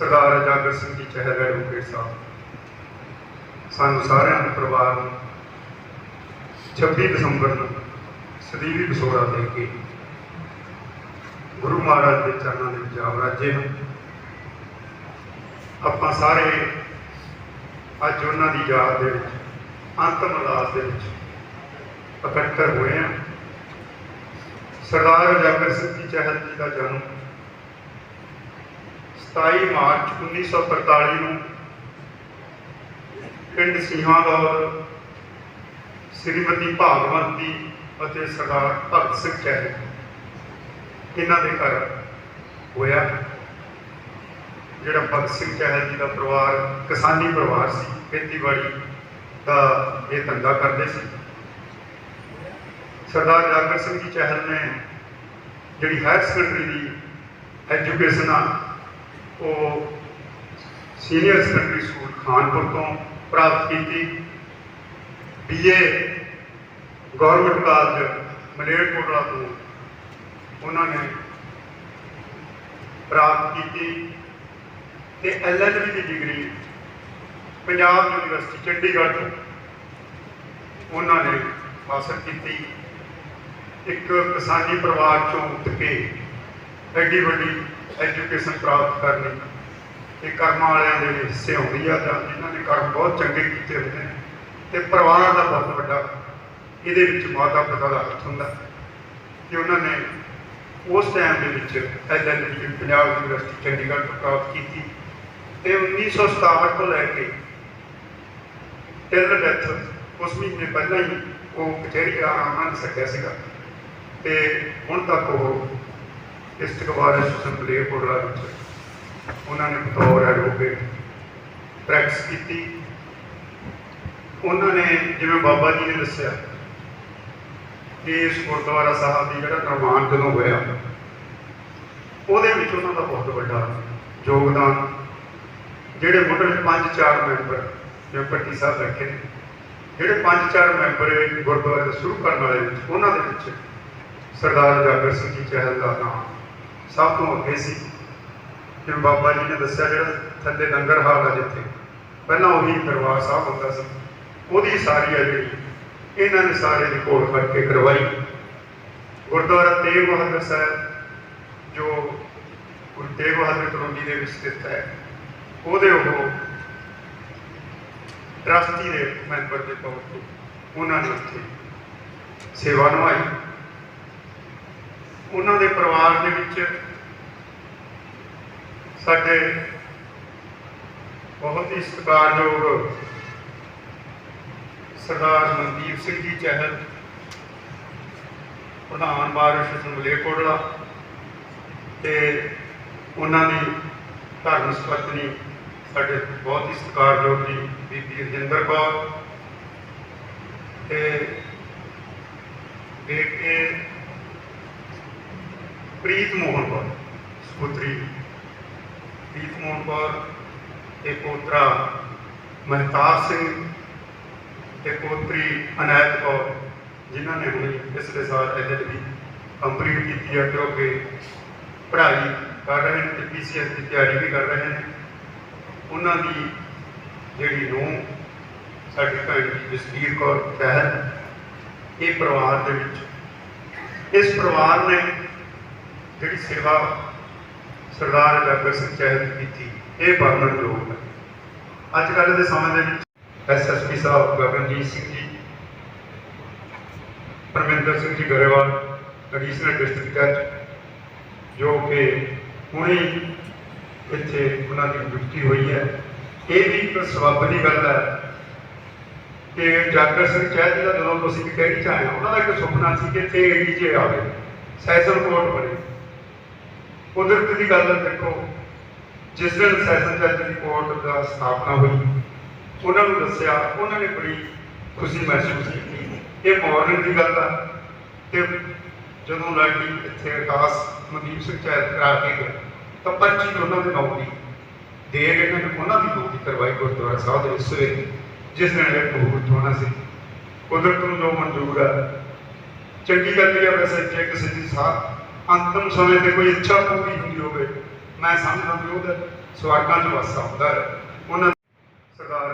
ਸਰਦਾਰ ਅਜਾਗਰ ਸਿੰਘ ਜੀ ਚਹਿਲ advocate ਸਾਹਿਬ ਸਾਨੂੰ ਸਾਰਿਆਂ ਦੇ ਪਰਿਵਾਰ ਨੂੰ 26 ਦਸੰਬਰ ਨੂੰ ਸਦੀਵੀ ਵਿਛੋੜਾ ਦੇ ਕੇ ਗੁਰੂ ਮਹਾਰਾਜ ਦੇ ਚਰਨਾਂ ਦੇ ਵਿੱਚ ਆਵਰਾਜੇ ਹਨ ਆਪਾਂ ਸਾਰੇ ਅੱਜ ਉਹਨਾਂ ਦੀ ਯਾਦ ਦੇ ਵਿੱਚ, ਅੰਤਮ ਅਰਦਾਸ ਦੇ ਵਿੱਚ ਇਕੱਤਰ ਹੋਏ ਹਾਂ। ਸਰਦਾਰ ਅਜਾਗਰ ਸਿੰਘ ਜੀ ਚਹਿਲ ਜੀ ਦਾ ਜਨਮ 27 ਮਾਰਚ 1943 ਨੂੰ ਪਿੰਡ ਸਿੰਘਾਂਦੌਰ ਸ੍ਰੀਮਤੀ ਭਾਗਵੰਤੀ ਅਤੇ ਸਰਦਾਰ ਭਗਤ ਸਿੰਘ ਚਹਿਲ ਇਹਨਾਂ ਦੇ ਘਰ ਹੋਇਆ, ਜਿਹੜਾ ਭਗਤ ਸਿੰਘ ਚਹਿਲ ਜੀ ਦਾ ਪਰਿਵਾਰ, ਕਿਸਾਨੀ ਪਰਿਵਾਰ ਸੀ, ਖੇਤੀਬਾੜੀ ਦਾ ਇਹ ਧੰਦਾ ਕਰਦੇ ਸੀ। ਸਰਦਾਰ ਜਾਗਰ ਸਿੰਘ ਜੀ ਚਹਿਲ ਨੇ ਜਿਹੜੀ ਹਾਇਰ ਸੈਕੰਡਰੀ ਦੀ ਐਜੂਕੇਸ਼ਨ ਆ ਉਹ ਸੀਨੀਅਰ ਸੈਕੰਡਰੀ ਸਕੂਲ ਖਾਨਪੁਰ ਤੋਂ ਪ੍ਰਾਪਤ ਕੀਤੀ। ਬੀਏ ਗਵਰਨਮੈਂਟ ਕਾਲਜ ਮਲੇਰਕੋਟਲਾ ਤੋਂ ਉਹਨਾਂ ਨੇ ਪ੍ਰਾਪਤ ਕੀਤੀ ਤੇ ਐਲਐਲਬੀ ਦੀ ਡਿਗਰੀ ਪੰਜਾਬ ਯੂਨੀਵਰਸਿਟੀ ਚੰਡੀਗੜ੍ਹ ਤੋਂ ਉਹਨਾਂ ਨੇ ਹਾਸਲ ਕੀਤੀ। ਇੱਕ ਕਿਸਾਨੀ ਪਰਿਵਾਰ ਚੋਂ ਉੱਠ ਕੇ ਐਡੀ ਵੱਡੀ ਐਜੂਕੇਸ਼ਨ ਪ੍ਰਾਪਤ ਕਰਨੀ। ਇਹ ਕਰਮਾਂ ਵਾਲਿਆਂ ਦੇ ਹਿੱਸੇ ਆਉਂਦੀ ਆ ਜਾਂ ਜਿਨ੍ਹਾਂ ਨੇ ਕਰਮ ਬਹੁਤ ਚੰਗੇ ਕੀਤੇ ਹੁੰਦੇ ਨੇ। ਤੇ ਪਰਿਵਾਰ ਦਾ ਬਹੁਤ ਵੱਡਾ ਇਹਦੇ ਵਿੱਚ ਮਾਤਾ ਪਿਤਾ ਦਾ ਹੱਥ ਹੁੰਦਾ। ਕਿ ਉਹਨਾਂ ਨੇ ਉਸ ਟਾਈਮ ਦੇ ਵਿੱਚ ਐਲਐਲਬੀ ਪੰਜਾਬ ਯੂਨੀਵਰਸਿਟੀ ਚੰਡੀਗੜ੍ਹ ਤੋਂ ਪ੍ਰਾਪਤ ਕੀਤੀ। ਤੇ 1967 ਤੋਂ ਲੈ ਕੇ ਟਿਲ ਡੈਥ ਉਸ ਮਹੀਨੇ ਪਹਿਲਾਂ ਹੀ ਉਹ ਕਚਹਿਰੀ ਆ ਆਨੰਦ ਸਕਿਆ ਸੀਗਾ। ਤੇ ਹੁਣ ਤੱਕ ਉਹ ਇਸਤਕਬਾਰ ਐਸੋਸੀਏਸ਼ਨ ਕੋਟਲਾ ਵਿੱਚ ਉਹਨਾਂ ਨੇ ਬਤੌਰ ਐਡਵੋਕੇਟ ਪ੍ਰੈਕਟਿਸ ਕੀਤੀ। ਉਹਨਾਂ ਨੇ ਜਿਵੇਂ ਬਾਬਾ ਜੀ ਨੇ ਦੱਸਿਆ ਕਿ ਇਸ ਗੁਰਦੁਆਰਾ ਸਾਹਿਬ ਦੀ ਜਿਹੜਾ ਨਿਰਮਾਣ ਜਦੋਂ ਹੋਇਆ, ਉਹਦੇ ਵਿੱਚ ਉਹਨਾਂ ਦਾ ਬਹੁਤ ਵੱਡਾ ਯੋਗਦਾਨ ਜਿਹੜੇ ਮੁੱਢਲੇ ਪੰਜ ਚਾਰ ਮੈਂਬਰ ਜਿਵੇਂ ਪੱਟੀ ਸਾਹਿਬ ਬੈਠੇ ਨੇ, ਜਿਹੜੇ ਪੰਜ ਚਾਰ ਮੈਂਬਰ ਗੁਰਦੁਆਰੇ ਦਾ ਸ਼ੁਰੂ ਕਰਨ ਵਾਲੇ ਉਹਨਾਂ ਦੇ ਵਿੱਚ ਸਰਦਾਰ ਜਾਗਰ ਸਿੰਘ ਜੀ ਚਹਿਲ ਦਾ ਨਾਮ ਸਭ ਤੋਂ ਅੱਗੇ ਸੀ। ਕਿ ਬਾਬਾ ਜੀ ਨੇ ਦੱਸਿਆ ਜਿਹੜਾ ਥੱਲੇ ਲੰਗਰ ਹਾਲ ਆ ਜਿੱਥੇ, ਪਹਿਲਾਂ ਉਹੀ ਦਰਬਾਰ ਸਾਹਿਬ ਹੁੰਦਾ ਸੀ। ਉਹਦੀ ਸਾਰੀ ਆ ਜਿਹੜੀ, ਇਹਨਾਂ ਨੇ ਸਾਰੇ ਦੀ ਕੋਲ ਫੜ ਕਰਵਾਈ। ਗੁਰਦੁਆਰਾ ਤੇਗ ਬਹਾਦਰ ਸਾਹਿਬ, ਜੋ ਗੁਰੂ ਤੇਗ ਬਹਾਦਰ ਕਲੋਨੀ ਦੇ ਵਿੱਚ ਸਥਿਤ ਹੈ, ਉਹਦੇ ਉਹ ਟਰਸਟੀ ਦੇ ਮੈਂਬਰ ਦੇ ਤੌਰ ਤੇ ਉਹਨਾਂ ਨੇ ਉੱਥੇ ਸੇਵਾ ਨਿਭਾਈ। ਉਹਨਾਂ ਦੇ ਪਰਿਵਾਰ ਦੇ ਵਿੱਚ ਸਾਡੇ ਬਹੁਤ ਹੀ ਸਤਿਕਾਰਯੋਗ ਸਰਦਾਰ ਮਨਦੀਪ ਸਿੰਘ ਜੀ ਚਹਿਲ, ਪ੍ਰਧਾਨ ਬਾਰਿਸ਼ ਮਲੇਕੋਟਲਾ ਤੇ ਉਹਨਾਂ ਦੀ ਧਰਮ ਸਪਤਨੀ ਸਾਡੇ ਬਹੁਤ ਹੀ ਸਤਿਕਾਰਯੋਗ ਜੀ ਬੀਬੀ ਰਜਿੰਦਰ ਕੌਰ ਤੇ ਕੇ ਪ੍ਰੀਤ ਮੋਹਨ ਕੌਰ, ਸੁਪੁੱਤਰੀ। ਪ੍ਰੀਤ ਮੋਹਨ ਕੌਰ ਤੇ ਪੋਤਰਾ ਮਹਿਤਾਬ ਸਿੰਘ ਤੇ ਪੋਤਰੀ ਅਨਾਇਤ ਕੌਰ, ਜਿਨ੍ਹਾਂ ਨੇ ਹੁਣ ਪਿਛਲੇ ਸਾਲ ਐਲਐਲਬੀ ਕੰਪਲੀਟ ਕੀਤੀ ਹੈ ਜੋ ਕਿ ਪੜ੍ਹਾਈ ਕਰ ਰਹੇ ਨੇ ਤੇ ਪੀਸੀਐਸ ਦੀ ਤਿਆਰੀ ਵੀ ਕਰ ਰਹੇ ਨੇ। ਉਹਨਾਂ ਦੀ ਜਿਹੜੀ ਨੂੰ ਸਾਡੀ ਭੈਣ ਜੀ ਜਸਵੀਰ ਕੌਰ ਚਹਿਲ ਇਹ ਪਰਿਵਾਰ ਦੇ ਵਿੱਚ, ਇਸ ਪਰਿਵਾਰ ਨੇ ਜਿਹੜੀ ਸੇਵਾ ਸਰਦਾਰ ਜਾਗਰ ਸਿੰਘ ਚਹਿਲ ਨੇ ਕੀਤੀ, ਇਹ ਵਰਣਨਯੋਗ ਹੈ। ਅੱਜ ਕੱਲ੍ਹ ਦੇ ਸਮੇਂ ਦੇ ਵਿੱਚ ਐਸਐਸਪੀ ਸਾਹਿਬ, ਗਗਨਜੀਤ ਸਿੰਘ ਜੀ, ਪਰਮਿੰਦਰ ਸਿੰਘ ਜੀ ਗਰੇਵਾਲ ਐਡੀਸ਼ਨਲ ਡਿਸਟ੍ਰਿਕਟ ਜੱਜ ਜੋ ਕਿ ਹੁਣੇ ਇੱਥੇ ਉਹਨਾਂ ਦੀ ਨਿਯੁਕਤੀ ਹੋਈ ਹੈ। ਇਹ ਵੀ ਇੱਕ ਸਬੱਬ ਦੀ ਗੱਲ ਹੈ ਕਿ ਜਾਗਰ ਸਿੰਘ ਚਹਿਲ ਜੀ ਦਾ ਜਦੋਂ ਤੁਸੀਂ ਕਚਹਿਰੀ ਚ ਆਏ ਉਹਨਾਂ ਦਾ ਇੱਕ ਸੁਪਨਾ ਸੀ ਕਿ ਇੱਥੇ ਏਡੀਜੇ ਆਵੇ ਸੈਸ਼ਨ ਕੋਰਟ ਬਣੇ। ਕੁਦਰਤ ਦੀ ਗੱਲ ਦੇਖੋ, ਜਿਸ ਦਿਨ ਸੈਸ਼ਨ ਜੱਜ ਦੀ ਕੋਰਟ ਦਾ ਸਥਾਪਨਾ ਹੋਈ, ਉਹਨਾਂ ਨੂੰ ਦੱਸਿਆ, ਉਹਨਾਂ ਨੇ ਬੜੀ ਖੁਸ਼ੀ ਮਹਿਸੂਸ ਕੀਤੀ। ਇਹ ਮਾਰਨਿੰਗ ਦੀ ਗੱਲ ਆ ਤੇ ਜਦੋਂ ਲੜਕੀ ਇੱਥੇ ਅਰਦਾਸ ਮਨਦੀਪ ਸਿੰਘ ਚੈਤ ਕਰਾ ਕੇ ਗਏ, ਤਾਂ ਪਰਚੀ ਉਹਨਾਂ ਦੇ ਨੌਕਰੀ ਦੇ ਗਏ ਨੇ ਉਹਨਾਂ ਦੀ ਨੌਕਰੀ ਕਰਵਾਈ ਗੁਰਦੁਆਰਾ ਸਾਹਿਬ ਦੇ ਇਸ ਵੇਲੇ ਜਿਸ ਦਿਨ ਇਹ ਮੁਹੂਰਤ ਹੋਣਾ ਸੀ। ਕੁਦਰਤ ਨੂੰ ਜੋ ਮਨਜ਼ੂਰ ਹੈ ਚੰਗੀ ਗੱਲ ਇਹ ਹੈ ਵੈਸੇ ਜੇ ਕਿਸੇ ਦੀ ਸਾਥ ਅੰਤਮ ਸਮੇਂ ਤੇ ਕੋਈ ਇੱਛਾ ਪੂਰੀ ਹੁੰਦੀ ਹੋਵੇ, ਮੈਂ ਸਮਝਦਾ ਵੀ ਉਹਦਾ ਸਵਾਰਗਾਂ 'ਚ ਵਾਸਾ ਹੁੰਦਾ ਹੈ। ਉਹਨਾਂ ਸਰਦਾਰ